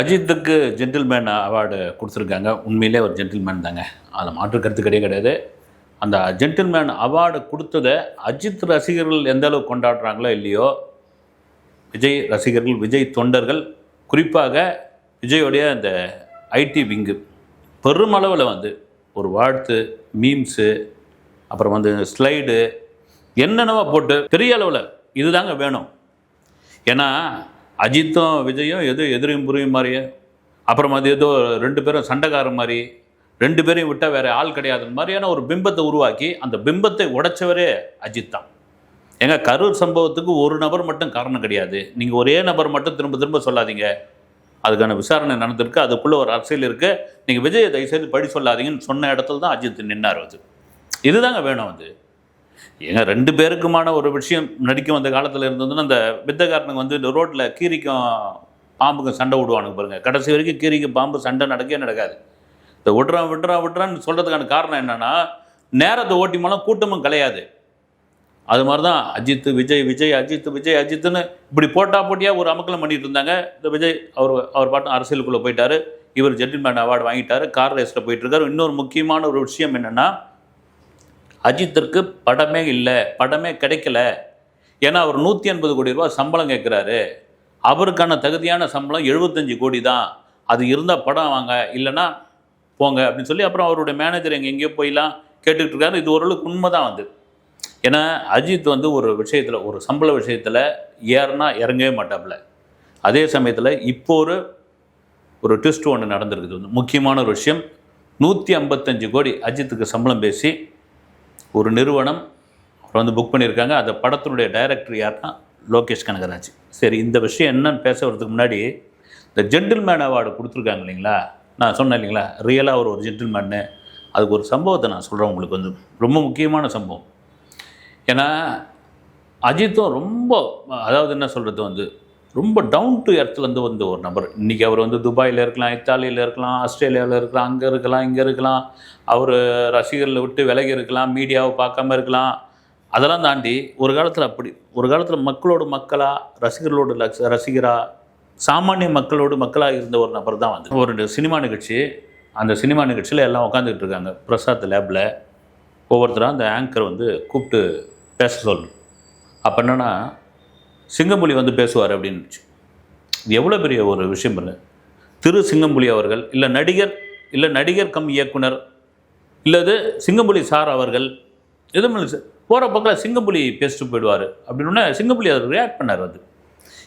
அஜித்துக்கு gentleman award கொடுத்துருக்காங்க. உண்மையிலே ஒரு ஜென்டில்மேன் தாங்க. அதில் மாற்று கருத்து கிடையாது கிடையாது. அந்த ஜென்டில்மேன் அவார்டு கொடுத்ததை அஜித் ரசிகர்கள் எந்த அளவுக்கு கொண்டாடுறாங்களோ இல்லையோ விஜய் ரசிகர்கள் விஜய் தொண்டர்கள் குறிப்பாக விஜயோடைய அந்த ஐடி விங்கு பெருமளவில் வந்து ஒரு வாழ்த்து மீம்ஸு அப்புறம் வந்து ஸ்லைடு என்னென்னவோ போட்டு பெரிய அளவில் இதுதாங்க வேணும். ஏன்னா அஜித்தும் விஜயும் எது எதிரியும் புரியும் மாதிரியே. அப்புறம் அது ஏதோ ரெண்டு பேரும் சண்டைக்காரன் மாதிரி ரெண்டு பேரையும் விட்டால் வேறு ஆள் கிடையாது மாதிரியான ஒரு பிம்பத்தை உருவாக்கி அந்த பிம்பத்தை உடைச்சவரே அஜித் தான். எங்கள் கரூர் சம்பவத்துக்கு ஒரு நபர் மட்டும் காரணம் கிடையாது. நீங்கள் ஒரே நபர் மட்டும் திரும்ப திரும்ப சொல்லாதீங்க. அதுக்கான விசாரணை நடந்திருக்கு அதுக்குள்ளே ஒரு அரசியல் இருக்குது நீங்கள் விஜயை தயவுசெய்து படி சொல்லாதீங்கன்னு சொன்ன இடத்துல தான் அஜித் நின்னார் அது. இதுதாங்க வேணும் அது. ஏங்க ரெண்டு பேருக்குமான ஒரு விஷயம் நடிக்க வந்த காலத்தில் இருந்ததுன்னா அந்த வித்தக்காரனுக்கு வந்து இந்த ரோட்டில் கீரிக்கும் பாம்புக்கும் சண்டை விடுவானுங்க பாருங்கள் கடைசி வரைக்கும் கீரிக்கும் பாம்பு சண்டை நடக்கவே நடக்காது. இந்த விட்றான் விட்றான் விட்றான்னு சொல்கிறதுக்கான காரணம் என்னன்னா நேரத்தை ஓட்டி மூலம் கூட்டமும் கிடையாது அது மாதிரி தான் அஜித் விஜய் விஜய் அஜித் விஜய் அஜித்னு இப்படி போட்டா போட்டியாக ஒரு அமக்கலம் பண்ணிட்டு இருந்தாங்க. இந்த விஜய் அவர் அவர் பாட்டும் அரசியலுக்குள்ளே போயிட்டார். இவர் ஜென்டில்மேன் அவார்டு வாங்கிட்டார். கார் ரேஸில் போயிட்டுருக்காரு இன்னொரு முக்கியமான ஒரு விஷயம் என்னென்னா அஜித்திற்கு படமே இல்லை படமே கிடைக்கல. ஏன்னா அவர் நூற்றி எண்பது கோடி ரூபா சம்பளம் கேட்குறாரு. அவருக்கான தகுதியான சம்பளம் எழுபத்தஞ்சு கோடி தான். அது இருந்தால் படம் வாங்க இல்லைன்னா போங்க அப்படின்னு சொல்லி அப்புறம் அவருடைய மேனேஜர் எங்கே எங்கேயோ போயெல்லாம் கேட்டுக்கிட்டு இருக்காரு. இது ஓரளவுக்கு உண்மை தான் வந்து ஏன்னா அஜித் வந்து ஒரு விஷயத்தில் ஒரு சம்பள விஷயத்தில் ஏறினா இறங்கவே மாட்டாப்புல. அதே சமயத்தில் இப்போ ஒரு ஒரு ட்விஸ்ட் ஒன்று நடந்திருக்குது. வந்து முக்கியமான ஒரு விஷயம் நூற்றி ஐம்பத்தஞ்சு கோடி அஜித்துக்கு சம்பளம் பேசி ஒரு நிறுவனம் அவர் வந்து புக் பண்ணியிருக்காங்க. அந்த படத்தினுடைய டைரக்டர் யாருன்னா லோகேஷ் கனகராஜ். சரி இந்த விஷயம் என்னன்னு பேச வரதுக்கு முன்னாடி இந்த ஜென்டில்மேன் அவார்டு கொடுத்துருக்காங்க இல்லைங்களா? நான் சொன்னேன் இல்லைங்களா? ரியலாக ஒரு ஒரு ஜென்டில்மேன்னு அதுக்கு ஒரு சம்பவத்தை நான் சொல்கிறேன் உங்களுக்கு வந்து ரொம்ப முக்கியமான சம்பவம். ஏன்னா அஜித்தும் ரொம்ப அதாவது என்ன சொல்கிறது வந்து ரொம்ப டவுன் டு எர்த்லேருந்து வந்த ஒரு நபர். இன்றைக்கி அவர் வந்து துபாயில் இருக்கலாம் இத்தாலியில் இருக்கலாம் ஆஸ்திரேலியாவில் இருக்கலாம் அங்கே இருக்கலாம் இங்கே இருக்கலாம். அவர் ரசிகர்களை விட்டு விலகி இருக்கலாம் மீடியாவை பார்க்காம இருக்கலாம். அதெல்லாம் தாண்டி ஒரு காலத்தில் அப்படி ஒரு காலத்தில் மக்களோட மக்களாக ரசிகர்களோட லக்ஸ் ரசிகராக சாமானிய மக்களோடு மக்களாக இருந்த ஒரு நபர் தான் வந்து. ஒரு சினிமா நிகழ்ச்சி அந்த சினிமா நிகழ்ச்சியில் எல்லாம் உட்காந்துக்கிட்டு இருக்காங்க. பிரசாத் லேபில் ஒவ்வொருத்தராக அந்த ஆங்கர் வந்து கூப்பிட்டு பேச சொல்லணும் அப்போ என்னென்னா சிங்கம்புலி வந்து பேசுவார் அப்படின்னுச்சு. இது எவ்வளோ பெரிய ஒரு விஷயம் இல்லை. திரு சிங்கம்புலி அவர்கள் இல்லை நடிகர் இல்லை நடிகர் கம் இயக்குனர் இல்லது சிங்கம்புலி சார் அவர்கள் எதுவும் இல்லை சார். போகிற பக்கம் சிங்கம்புலி பேசிட்டு போயிடுவார் அப்படின்னு சிங்கம்புலி அவர் ரியாக்ட் பண்ணார் அது.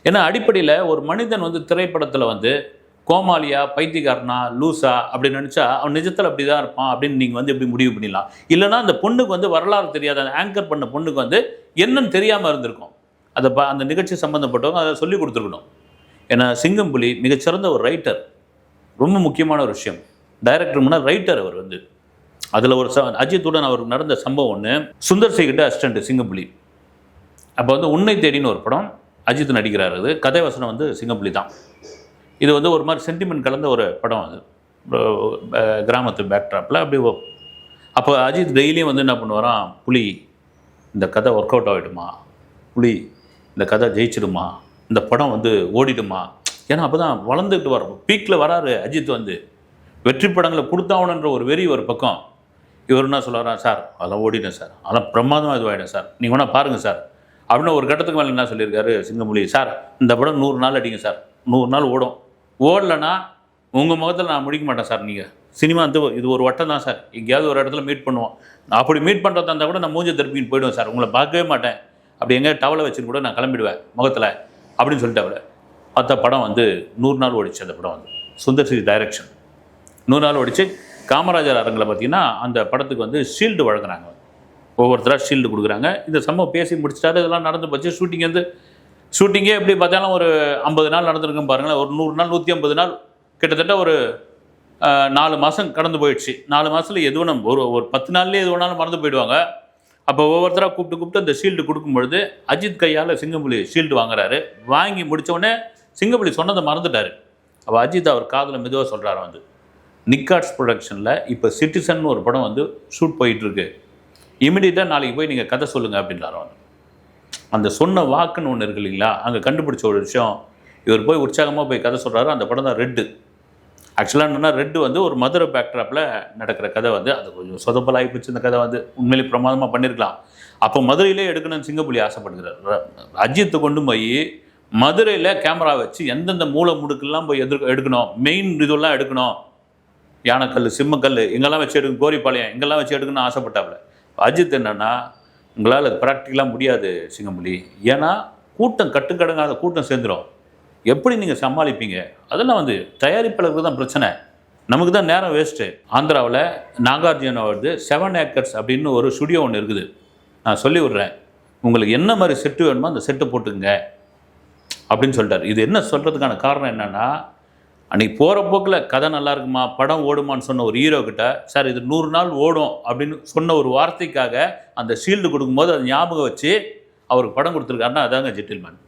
ஏன்னா அடிப்படையில் ஒரு மனிதன் வந்து திரைப்படத்தில் வந்து கோமாளியா பைத்தியக்காரனா லூசா அப்படின்னு நினச்சா அவன் நிஜத்தில் அப்படி தான் இருப்பான் அப்படின்னு நீங்கள் வந்து எப்படி முடிவு பண்ணிடலாம். இல்லைனா அந்த பொண்ணுக்கு வந்து வரலாறு தெரியாத அந்த ஆங்கர் பண்ண பொண்ணுக்கு வந்து என்னன்னு தெரியாமல் இருந்திருக்கும். அதை ப அந்த நிகழ்ச்சி சம்மந்தப்பட்டவங்க அதை சொல்லி கொடுத்துருக்கணும். ஏன்னா சிங்கம்புலி மிகச்சிறந்த ஒரு ரைட்டர் ரொம்ப முக்கியமான ஒரு விஷயம். டைரக்டர் முன்னா ரைட்டர் அவர் வந்து. அதில் ஒரு ச அஜித்துடன் அவருக்கு நடந்த சம்பவம் ஒன்று சுந்தர் சிகிட்ட அசிஸ்டண்ட்டு சிங்கம்புலி. அப்போ வந்து உன்னை தேடின்னு ஒரு படம் அஜித் நடிக்கிறார் அது. கதை வசனம் வந்து சிங்கம்புலி தான். இது வந்து ஒரு மாதிரி சென்டிமெண்ட் கலந்த ஒரு படம் அது. கிராமத்து பேக்ட்ராப்பில் அப்படி அப்போ அஜித் டெய்லியும் வந்து என்ன பண்ணுவாராம்? புலி இந்த கதை ஒர்க் அவுட் ஆகிடுமா புலி இந்த கதை ஜெயிச்சிடுமா? இந்த படம் வந்து ஓடிடுமா? ஏன்னா அப்போ தான் வளர்ந்துக்கிட்டு வரும் பீக்கில் வராரு அஜித் வந்து. வெற்றி படங்களை கொடுத்தாவணுன்ற ஒரு வெறி ஒரு பக்கம். இவர் என்ன சொல்லுவாரா சார் அதெல்லாம் ஓடிடும் சார். அதெல்லாம் பிரமாதமாக இதுவாகிடும் சார். நீங்கள் வேணால் பாருங்கள் சார். அப்படின்னு ஒரு கட்டத்துக்கு மேலே என்ன சொல்லியிருக்காரு சிங்கமொழி சார் இந்த படம் நூறு நாள் அடிங்க சார். நூறு நாள் ஓடும். ஓடலைன்னா உங்கள் முகத்தில் நான் முடிக்க மாட்டேன் சார் நீங்கள் சினிமா வந்து இது ஒரு வட்டம் தான் சார். எங்கேயாவது ஒரு இடத்துல மீட் பண்ணுவோம். நான் அப்படி மீட் பண்ணுறதா இருந்தால் கூட நான் மூஞ்ச திருப்பின்னு போயிடுவேன் சார். உங்களை பார்க்கவே மாட்டேன். அப்படி எங்கே டவலை வச்சுன்னு கூட நான் கிளம்பிடுவேன் முகத்தில் அப்படின்னு சொல்லிட்டு அவரை மற்ற படம் வந்து நூறு நாள் ஓடிச்சு அந்த படம் வந்து. சுந்தர் சிரி டைரக்ஷன் நூறு நாள் ஓடிச்சு காமராஜர் அரங்கில் பார்த்தீங்கன்னா அந்த படத்துக்கு வந்து ஷீல்டு வழங்குறாங்க. ஒவ்வொருத்தராக ஷீல்டு கொடுக்குறாங்க. இந்த சம்பவம் பேசி முடிச்சிட்டாரு இதெல்லாம் நடந்து போச்சு. ஷூட்டிங் வந்து ஷூட்டிங்கே எப்படி பார்த்தாலும் ஒரு ஐம்பது நாள் நடந்திருக்கும் பாருங்களேன். ஒரு நூறு நாள் நூற்றி ஐம்பது நாள் கிட்டத்தட்ட ஒரு நாலு மாதம் கடந்து போயிடுச்சு. நாலு மாதத்தில் எதுவும் ஒரு ஒரு பத்து நாள்லேயே எது வேணாலும் மறந்து போயிடுவாங்க. அப்போ ஒவ்வொருத்தராக கூப்பிட்டு கூப்பிட்டு அந்த ஷீல்டு கொடுக்கும்பொழுது அஜித் கையால் சிங்கம்புலி ஷீல்டு வாங்குறாரு. வாங்கி முடிச்ச சிங்கம்புலி சொன்னதை மறந்துட்டாரு. அப்போ அஜித் அவர் காதில் மெதுவாக சொல்கிறாரு வந்து நிக்காட்ஸ் ப்ரொடக்ஷனில் இப்போ சிட்டிசன் ஒரு படம் வந்து ஷூட் போயிட்டுருக்கு. இமிடியட்டாக நாளைக்கு போய் நீங்கள் கதை சொல்லுங்கள் அப்படின்றாரு வந்து அந்த சொன்ன வாக்குன்னு ஒன்று இருக்கு இல்லைங்களா? அங்கே கண்டுபிடிச்ச ஒரு விஷயம். இவர் போய் உற்சாகமாக போய் கதை சொல்கிறாரு அந்த படம் தான் ரெட்டு. ஆக்சுவலாக என்னன்னா ரெட்டு வந்து ஒரு மதுரை பேக்ட்ராப்பில் நடக்கிற கதை வந்து அது கொஞ்சம் சொதப்பலாகி போச்சு இந்த கதை வந்து. உண்மையிலே பிரமாதமாக பண்ணியிருக்கலாம் அப்போ மதுரையிலே எடுக்கணும்னு சிங்கப்புலி ஆசைப்படுகிறார். ர- அஜித்தை கொண்டு போய் மதுரையில் கேமரா வச்சு எந்தெந்த மூலை முடுக்கெல்லாம் போய் எதிர்க்க எடுக்கணும்? மெயின் இதெல்லாம் எடுக்கணும். யானைக்கல் சிம்மக்கல் எங்கெல்லாம் வச்சு எடுக்கணும். கோரிப்பாளையம் எங்கெல்லாம் வச்சு எடுக்கணும்னு ஆசைப்பட்டாப்புல அஜித் என்னென்னா உங்களால் ப்ராக்டிக்கலாக முடியாது சிங்கம்புலி ஏன்னா கூட்டம் கட்டுக்கடங்காத கூட்டம் சேர்ந்துடும் எப்படி நீங்கள் சமாளிப்பீங்க? அதெல்லாம் வந்து தயாரிப்பாளருக்கு தான் பிரச்சனை. நமக்கு தான் நேரம் வேஸ்ட்டு ஆந்திராவில் நாகார்ஜுன வந்து செவன் ஏக்கர்ஸ் அப்படின்னு ஒரு ஸ்டுடியோ ஒன்று இருக்குது. நான் சொல்லி விட்றேன். உங்களுக்கு என்ன மாதிரி செட்டு வேணுமோ அந்த செட்டு போட்டுங்க அப்படின்னு சொல்லிட்டார். இது என்ன சொல்கிறதுக்கான காரணம் என்னன்னா அன்றைக்கி போகிற போக்கில் கதை நல்லா இருக்குமா படம் ஓடுமான்னு சொன்ன ஒரு ஹீரோ கிட்ட சார் இது நூறு நாள் ஓடும் அப்படின்னு சொன்ன ஒரு வார்த்தைக்காக அந்த ஷீல்டு கொடுக்கும்போது அதை ஞாபகம் வச்சு அவருக்கு படம் கொடுத்துருக்காருன்னா அதாங்க ஜெட்டில்மேன்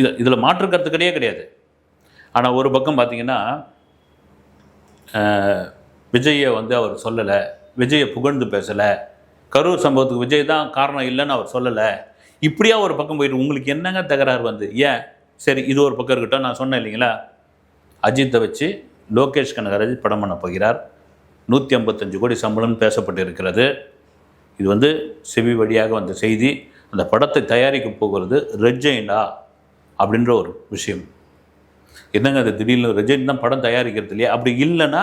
இது இதில் மாற்று கருத்து கிடையாது. கிடையாது ஆனால் ஒரு பக்கம் பார்த்தீங்கன்னா விஜயை வந்து அவர் சொல்லலை விஜயை புகழ்ந்து பேசலை கரூர் சம்பவத்துக்கு விஜய் தான் காரணம் இல்லைன்னு அவர் சொல்லலை. இப்படியா ஒரு பக்கம் போயிட்டு உங்களுக்கு என்னங்க தகராறு வந்து? ஏன்? சரி இது ஒரு பக்கம் இருக்கட்டும் நான் சொன்னேன் இல்லைங்களா? அஜித்தை வச்சு லோகேஷ் கனகராஜ் படம் பண்ண போகிறார். நூற்றி ஐம்பத்தஞ்சு கோடி சம்பளம்னு பேசப்பட்டு இருக்கிறது இது வந்து செவி வழியாக வந்த செய்தி. அந்த படத்தை தயாரிக்க போகிறது ரெஜைண்டா அப்படின்ற ஒரு விஷயம். என்னங்க அது திடீர்னு ரெஜைன் தான் படம் தயாரிக்கிறது இல்லையா? அப்படி இல்லைன்னா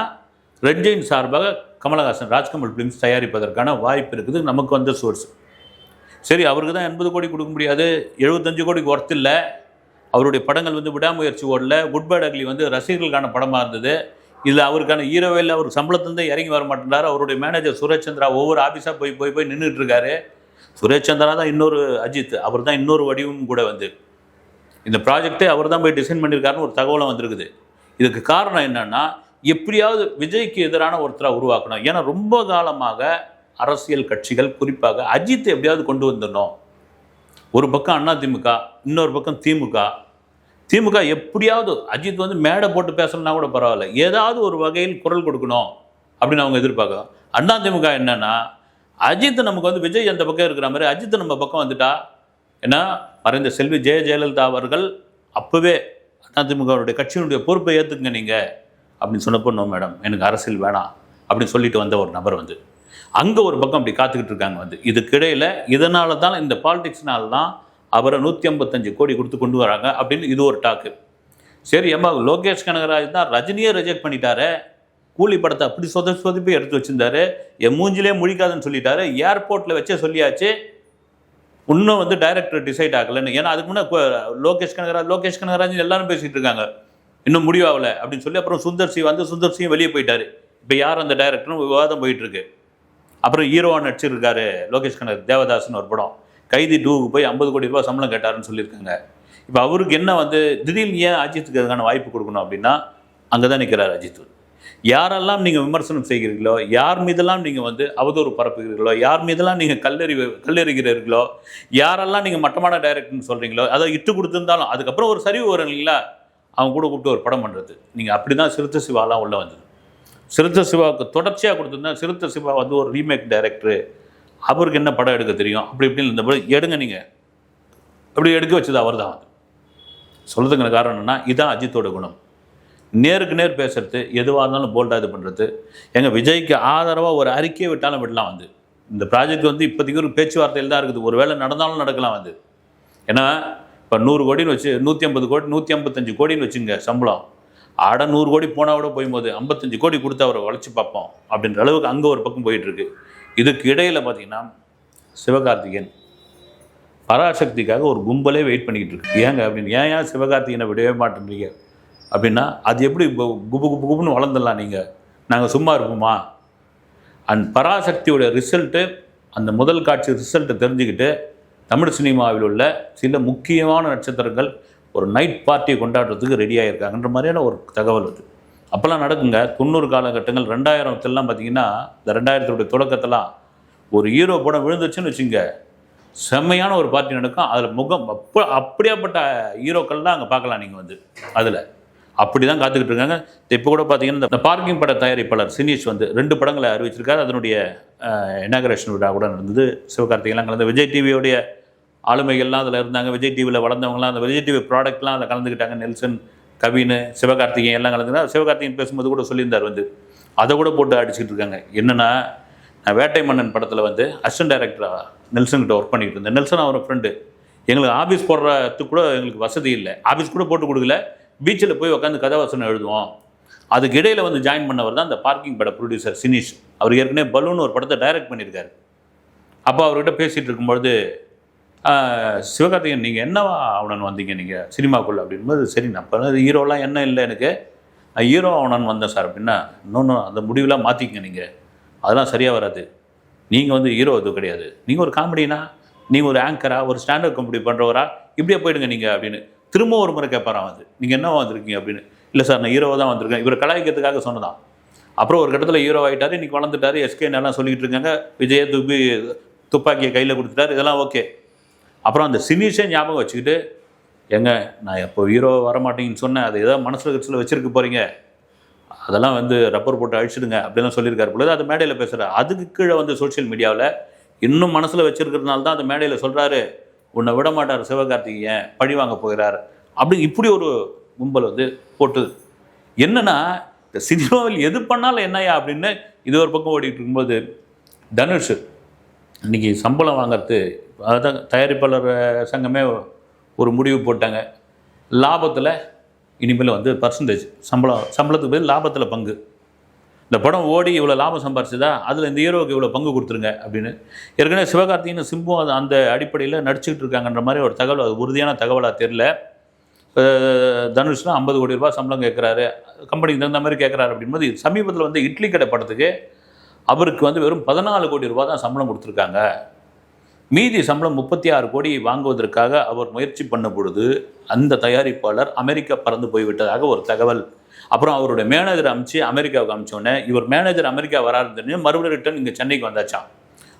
ரெட்ஜைன் சார்பாக கமலஹாசன் ராஜ்கமல் ஃபிலிம்ஸ் தயாரிப்பதற்கான வாய்ப்பு இருக்குது நமக்கு வந்த சோர்ஸ் சரி அவருக்கு தான் எண்பது கோடி கொடுக்க முடியாது எழுபத்தஞ்சு கோடிக்கு ஒர்த் இல்லை. அவருடைய படங்கள் வந்து விடாமுயற்சி ஓடல. குட் பேட் அக்லி வந்து ரசிகர்களுக்கான படமாக இருந்தது. இதில் அவருக்கான ஹீரோவே இல்லை அவர் சம்பளத்துலேருந்து இறங்கி வர மாட்டேன்றார். அவருடைய மேனேஜர் சுரேஷ் சந்திரா ஒவ்வொரு ஆஃபீஸாக போய் போய் போய் நின்றுட்டுருக்காரு சுரேஷ் சந்திரா தான் இன்னொரு அஜித் அவர் தான் இன்னொரு வடிவமும் கூட வந்து. இந்த ப்ராஜெக்டே அவர் தான் போய் டிசைன் பண்ணியிருக்காருன்னு ஒரு தகவலும் வந்திருக்குது. இதுக்கு காரணம் என்னன்னா எப்படியாவது விஜய்க்கு எதிரான ஒருத்தரை உருவாக்கணும். ஏன்னா ரொம்ப காலமாக அரசியல் கட்சிகள் குறிப்பாக அஜித்தை எப்படியாவது கொண்டு வந்துடணும். ஒரு பக்கம் அண்ணா திமுக இன்னொரு பக்கம் திமுக. திமுக எப்படியாவது அஜித் வந்து மேடை போட்டு பேசணும்னா கூட பரவாயில்ல. ஏதாவது ஒரு வகையில் குரல் கொடுக்கணும் அப்படின்னு அவங்க எதிர்பார்க்கலாம். திமுக என்னன்னா அஜித் நமக்கு வந்து விஜய் அந்த பக்கம் இருக்கிற மாதிரி அஜித் நம்ம பக்கம் வந்துட்டா ஏன்னா மறைந்த செல்வி ஜெய ஜெயலலிதா அவர்கள் அப்போவே அதிமுகவுடைய கட்சியினுடைய பொறுப்பை ஏற்றுக்குங்க நீங்கள் அப்படின்னு சொன்னப்போ நோ மேடம் எனக்கு அரசியல் வேணாம் அப்படின்னு சொல்லிட்டு வந்த ஒரு நபர் வந்து. அங்கே ஒரு பக்கம் அப்படி காத்துக்கிட்டு இருக்காங்க வந்து. இதுக்கிடையில் இதனால தான் இந்த பாலிடிக்ஸ்னால தான் அவரை நூற்றி ஐம்பத்தஞ்சு கோடி கொடுத்து கொண்டு வராங்க அப்படின்னு இது ஒரு டாக்கு. சரி ஏமா லோகேஷ் கனகராஜ் தான் ரஜினியே ரிஜெக்ட் பண்ணிட்டாரு. கூலி படத்தை அப்படி சொத சொதப்பி எடுத்து வச்சிருந்தாரு. என் மூஞ்சிலே முழிக்காதுன்னு சொல்லிட்டாரு. ஏர்போர்ட்டில் வச்சே சொல்லியாச்சு. இன்னும் வந்து டைரக்டர் டிசைட் ஆகலைன்னு. ஏன்னா அதுக்கு முன்னே லோகேஷ் கனகராஜ் லோகேஷ் கனகராஜ் எல்லாரும் பேசிட்டு இருக்காங்க. இன்னும் முடிவாகலை அப்படின்னு சொல்லி அப்புறம் சுந்தர் சி வந்து சுந்தர் சிங் வெளியே போயிட்டார். இப்போ யார் அந்த டைரக்டரும் விவாதம் போயிட்டுருக்கு. அப்புறம் ஹீரோவாக நடிச்சிருக்காரு லோகேஷ் கனகர் தேவதாஸ்னு ஒரு படம். கைதி டூவுக்கு போய் ஐம்பது கோடி ரூபாய் சம்பளம் கேட்டாருன்னு சொல்லியிருக்காங்க. இப்போ அவருக்கு என்ன வந்து திடீர்னு ஏன் அஜித்துக்கு அதுக்கான வாய்ப்பு கொடுக்கணும் அப்படின்னா அங்கே தான் நிற்கிறார் அஜித். யாரெல்லாம் நீங்கள் விமர்சனம் செய்கிறீர்களோ யார் மீதெல்லாம் நீங்கள் வந்து அவதூறு பரப்புகிறீர்களோ யார் மீதெல்லாம் நீங்கள் கல்லறி கல்லெறிகிறீர்களோ யாரெல்லாம் நீங்கள் மட்டமான டைரக்டர்னு சொல்கிறீங்களோ அதை இட்டு கொடுத்துருந்தாலும் அதுக்கப்புறம் ஒரு சரிவு வரும் இல்லைங்களா? அவங்க கூட கூப்பிட்டு ஒரு படம் பண்ணுறது நீங்கள் அப்படி தான் சிறுத்த சிவாலாம் உள்ளே வந்தது. சிறுத்த சிவாவுக்கு தொடர்ச்சியாக கொடுத்துருந்தா சிறுத்த சிவா வந்து ஒரு ரீமேக் டைரக்டரு அவருக்கு என்ன படம் எடுக்க தெரியும்? அப்படி இப்படின்னு இருந்தபோது படம் எடுங்க நீங்கள் அப்படி எடுக்க வச்சது அவர் தான் வந்து சொல்கிறதுக்கான காரணம் இதுதான் அஜித்தோட குணம். நேருக்கு நேர் பேசுறது எதுவாக இருந்தாலும் போல்டாக இது பண்ணுறது எங்கள் விஜய்க்கு ஆதரவாக ஒரு அறிக்கையை விட்டாலும் விடலாம் வந்து. இந்த ப்ராஜெக்ட் வந்து இப்போதைக்கு ஒரு பேச்சுவார்த்தையில் தான் இருக்குது. ஒரு வேளை நடந்தாலும் நடக்கலாம் வந்து. ஏன்னா இப்போ நூறு கோடின்னு வச்சு நூற்றி ஐம்பது கோடி நூற்றி ஐம்பத்தஞ்சு கோடின்னு வச்சுங்க சம்பளம். ஆட நூறு கோடி போனால் கூட போகும்போது ஐம்பத்தஞ்சு கோடி கொடுத்து அவரை உழைச்சி பார்ப்போம் அப்படின்ற அளவுக்கு அங்கே ஒரு பக்கம் போயிட்டுருக்கு. இதுக்கு இடையில் பார்த்தீங்கன்னா சிவகார்த்திகேயன் பராசக்திக்காக ஒரு கும்பலே வெயிட் பண்ணிக்கிட்டு இருக்கு. ஏங்க அப்படின்னு ஏன் ஏன் சிவகார்த்திகேயனை விடவே மாட்டேன்றீங்க? அப்படின்னா அது எப்படி கு- குபு குபு குபுன்னு வளர்ந்துடலாம் நீங்கள் நாங்கள் சும்மா இருப்போமா? அண்ட் பராசக்தியோட ரிசல்ட்டு அந்த முதல் காட்சி ரிசல்ட்டை தெரிஞ்சுக்கிட்டு தமிழ் சினிமாவில் உள்ள சில முக்கியமான நட்சத்திரங்கள் ஒரு நைட் பார்ட்டியை கொண்டாடுறதுக்கு ரெடியாக இருக்காங்கன்ற மாதிரியான ஒரு தகவல் அது. அப்போல்லாம் நடக்குங்க. தொண்ணூறு காலகட்டங்கள் ரெண்டாயிரத்துலலாம் பார்த்தீங்கன்னா இந்த ரெண்டாயிரத்துடைய தொடக்கத்தெல்லாம் ஒரு ஹீரோ படம் விழுந்துச்சுன்னு வச்சுங்க. செம்மையான ஒரு பார்ட்டி நடக்கும். அதில் முகம் அப்போ அப்படியாப்பட்ட ஹீரோக்கள்லாம் அங்கே பார்க்கலாம் நீங்கள் வந்து அதில். அப்படி தான் காத்துக்கிட்டு இருக்காங்க. இப்போ கூட பார்த்தீங்கன்னா இந்த பார்க்கிங் பட தயாரிப்பாளர் சினீஷ் வந்து ரெண்டு படங்களை அறிவிச்சிருக்காரு. அதனுடைய இனாகரேஷன் விழா கூட நடந்தது. சிவகார்த்திகெல்லாம் கலந்து விஜய் டிவியோடைய ஆளுமைகள்லாம் அதில் இருந்தாங்க. விஜய் டிவியில் வளர்ந்தவங்களாம் அந்த விஜய் டிவி ப்ராடக்ட்லாம் அதில் கலந்துக்கிட்டாங்க. நெல்சன் கவின் சிவகார்த்திகேயன் எல்லாம் கலந்துக்கிட்டா சிவகார்த்திகேயன் பேசும்போது கூட சொல்லியிருந்தார் வந்து. அதை கூட போட்டு அடிச்சுக்கிட்டு இருக்காங்க. என்னென்னா நான் வேட்டை மன்னன் படத்தில் வந்து அசிஸ்டன்ட் டைரக்டராக நெல்சன் கிட்ட ஒர்க் பண்ணிட்டு இருந்தேன். நெல்சன் அவர் ஃப்ரெண்டு எங்களுக்கு ஆஃபீஸ் போடுறதுக்கு கூட எங்களுக்கு வசதி இல்லை. ஆஃபீஸ் கூட போட்டு கொடுக்கல. பீச்சில் போய் உட்காந்து கதாவசனம் எழுதுவோம். அதுக்கு இடையில வந்து ஜாயின் பண்ணவர் தான் அந்த பார்க்கிங் பட ப்ரொடியூசர் சினிஷ். அவர் ஏற்கனவே பலூன் ஒரு படத்தை டைரக்ட் பண்ணியிருக்காரு. அப்போ அவர்கிட்ட பேசிகிட்டு இருக்கும்பொழுது சிவகார்த்திகன் சிவகார்த்திகேயன் நீங்கள் என்னவா அவனன் வந்தீங்க நீங்கள் சினிமாக்குள்ளே? அப்படின்போது சரி நான் இப்போ ஹீரோலாம் என்ன இல்லை எனக்கு. ஹீரோ அவனன் வந்தேன் சார் அப்படின்னா இன்னொன்று அந்த முடிவெலாம் மாற்றிக்கங்க நீங்கள் அதெல்லாம் சரியாக வராது. நீங்கள் வந்து ஹீரோ இது கிடையாது. நீங்கள் ஒரு காமெடினா நீங்கள் ஒரு ஆங்கரா ஒரு ஸ்டாண்டர்ட் காமெடி பண்ணுறவரா இப்படியே போயிடுங்க நீங்கள் அப்படின்னு திரும்ப ஒரு முறை கேட்பாராம் வந்து? நீங்கள் என்ன வந்திருக்கீங்க? அப்படின்னு. இல்லை சார் நான் ஹீரோவாக தான் வந்திருக்கேன். இவர் கலாய்க்கிறதுக்காக சொன்னதான் அப்புறம் ஒரு கட்டத்தில் ஹீரோ ஆகிட்டார் இன்றைக்கி வளர்ந்துட்டாரு. எஸ்கே எல்லாம் சொல்லிக்கிட்டு இருக்காங்க. விஜயை துப்பி துப்பாக்கியை கையில் கொடுத்துட்டாரு. இதெல்லாம் ஓகே அப்புறம் அந்த சினிஷை ஞாபகம் வச்சுக்கிட்டு ஏங்க நான் எப்போ ஹீரோ வரமாட்டேங்கன்னு சொன்னேன். அதை ஏதோ மனசில் கட்சியில் வச்சுருக்க போகிறீங்க அதெல்லாம் வந்து ரப்பர் போட்டு அழிச்சிடுங்க. அப்படிலாம் சொல்லியிருக்காரு பொழுது அது மேடையில் பேசுகிறார் அதுக்கு கீழே வந்து சோஷியல் மீடியாவில் இன்னும் மனசில் வச்சுருக்கிறதுனால தான் அந்த மேடையில் சொல்கிறாரு உன்னை விட மாட்டார் சிவகார்த்திகேயன் பழி வாங்க போகிறார். அப்படி இப்படி ஒரு கும்பல் வந்து போட்டு என்னன்னா இந்த சினிமாவில் எது பண்ணாலும் என்னையா அப்படின்னு இது ஒரு பக்கம் ஓடிட்டு இருக்கும்போது தனுஷ் இன்னைக்கு சம்பளம் வாங்குறது அதுதான் தயாரிப்பாளர் சங்கமே ஒரு முடிவு போட்டாங்க. லாபத்தில் இனிமேல் வந்து பர்சன்டேஜ் சம்பளம் சம்பளத்துக்கு பதில் லாபத்தில் பங்கு. இந்த படம் ஓடி இவ்வளோ லாபம் சம்பாரிச்சதா? அதில் இந்த ஹீரோவுக்கு இவ்வளோ பங்கு கொடுத்துருங்க அப்படின்னு. ஏற்கனவே சிவகார்த்திகேயன் சிம்பும் அது அந்த அடிப்படையில் நடிச்சுக்கிட்டு இருக்காங்கன்ற மாதிரி ஒரு தகவல் அது உறுதியான தகவலாக தெரில தனுஷ்னா ஐம்பது கோடி ரூபாய் சம்பளம் கேட்குறாரு கம்பெனிக்கு தகுந்த மாதிரி கேட்குறாரு அப்படின்போது சமீபத்தில் வந்து இட்லி கடை படத்துக்கு அவருக்கு வந்து வெறும் பதினாலு கோடி ரூபாய் தான் சம்பளம் கொடுத்துருக்காங்க. மீதி சம்பளம் முப்பத்தி ஆறு கோடி வாங்குவதற்காக அவர் முயற்சி பண்ண பொழுது அந்த தயாரிப்பாளர் அமெரிக்கா பறந்து போய்விட்டதாக ஒரு தகவல். அப்புறம் அவருடைய மேனேஜர் அமிச்சு அமெரிக்காவுக்கு அமிச்சோடனே இவர் மேனேஜர் அமெரிக்கா வராருன்னு மறுபடியும் ரிட்டர்ன் இங்கே சென்னைக்கு வந்தாச்சாம்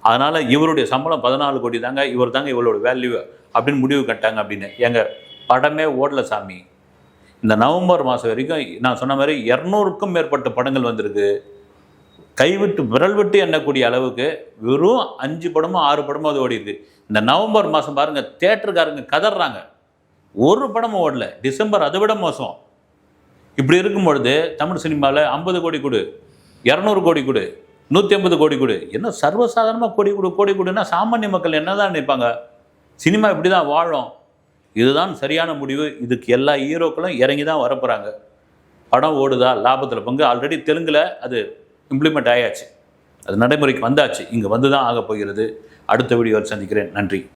அதனால் இவருடைய சம்பளம் பதினாலு கோடி தாங்க இவர் தாங்க இவரோட வேல்யூ அப்படின்னு முடிவு கட்டாங்க அப்படின்னு. எங்கள் படமே ஓடல சாமி. இந்த நவம்பர் மாதம் வரைக்கும் நான் சொன்ன மாதிரி இரநூறுக்கும் மேற்பட்ட படங்கள் வந்திருக்கு. கைவிட்டு விரல் விட்டு எண்ணக்கூடிய அளவுக்கு வெறும் அஞ்சு படமோ ஆறு படமோ அது ஓடிடுது இந்த நவம்பர் மாதம் பாருங்க தேட்டருக்காரங்க கதறாங்க ஒரு படமும் ஓடல. டிசம்பர் அதை விட மோசம். இப்படி இருக்கும் பொழுது தமிழ் சினிமாவில் ஐம்பது கோடி கொடு இரநூறு கோடி கொடு நூற்றி ஐம்பது கோடி கொடு. என்ன சர்வசாதாரணமாக கோடி கொடு கோடி கொடுன்னா சாமானிய மக்கள் என்ன தான் நினைப்பாங்க? சினிமா இப்படி தான் வாழும். இதுதான் சரியான முடிவு. இதுக்கு எல்லா ஹீரோக்களும் இறங்கி தான் வரப்போகிறாங்க படம் ஓடுதா? லாபத்தில் பங்கு. ஆல்ரெடி தெலுங்கில் அது இம்ப்ளிமெண்ட் ஆயாச்சு. அது நடைமுறைக்கு வந்தாச்சு. இங்கே வந்து தான் ஆக போகிறது. அடுத்த வீடியோவில் சந்திக்கிறேன். நன்றி.